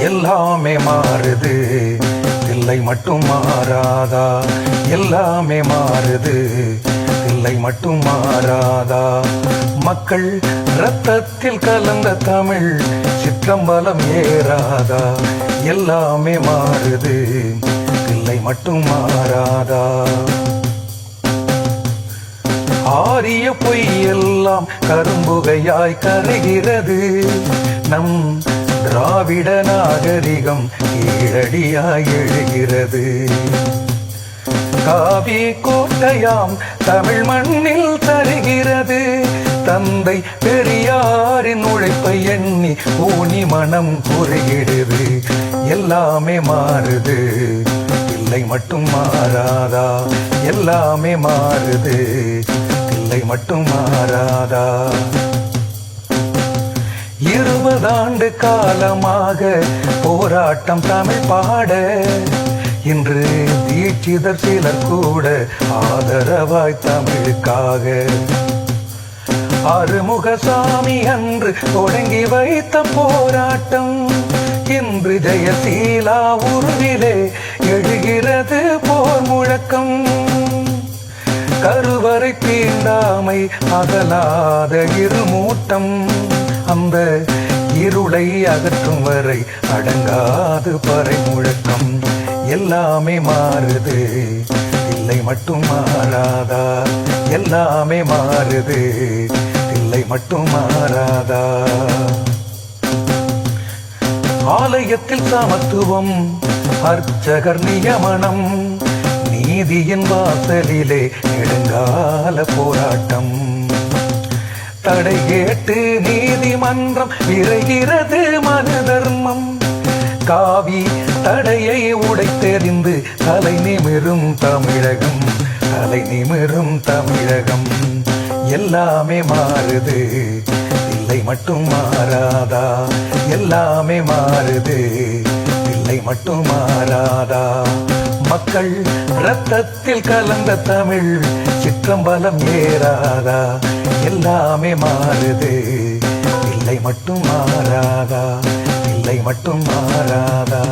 எல்லாமே மாறுது. இல்லை மட்டும் மாறாதா? எல்லாமே மாறுது. இல்லை மட்டும் மாறாதா? மக்கள் ரத்தத்தில் கலந்த தமிழ் சிற்றம்பலம் ஏறாதா? எல்லாமே மாறுது. இல்லை மட்டும் மாறாதா? ஆரிய பொய் எல்லாம் கரும்புகையாய் கருகிறது. நம் திராவிட நாகரிகம் கீழடியாய் எழுகிறது. காவி கோட்டையாம் தமிழ் மண்ணில் தருகிறது. தந்தை பெரியாரின் உழைப்பை எண்ணி ஊனி மனம் குறுகிடுது. எல்லாமே மாறுது. இல்லை மட்டும் மாறாதா? எல்லாமே மாறுது. இல்லை மட்டும் மாறாதா? இருபதாண்டு காலமாக போராட்டம் தமிழ் பாட. இன்று தீட்சிதர் சிலர் கூட ஆதரவாய் தமிழுக்காக. அருமுகசாமி அன்று தொடங்கி வைத்த போராட்டம் இன்று ஜெயசீலா உருவிலே எழுகிறது போர் முழக்கம். கருவறை தீண்டாமை அகலாத இருமூட்டம். அந்த இருளை அகற்றும் வரை அடங்காது பறை முழக்கம். எல்லாமே மாறுது. இல்லை மட்டும் மாறாதா? எல்லாமே மாறுது. இல்லை மட்டும் மாறாதா? ஆலயத்தில் சமத்துவம் அர்ச்சகர் நியமனம் நீதியின் வாசலிலே நெடுங்கால போராட்டம். தடை கேட்டு நீதிமன்றம் விரைகிறது மனு தர்மம் காவி தடையை உடைத்தெறிந்து தலை நிமிரும் தமிழகம் தலை நிமிரும் தமிழகம். எல்லாமே மாறுது இல்லை மட்டும் மாறாதா? எல்லாமே மாறுது இல்லை மட்டும் மாறாதா? மக்கள் ரத்தத்தில் கலந்த தமிழ் சிற்றம்பலம் ஏறாதா? எல்லாமே மாறுது. இல்லை மட்டும் மாறாதா? இல்லை மட்டும் மாறாதா?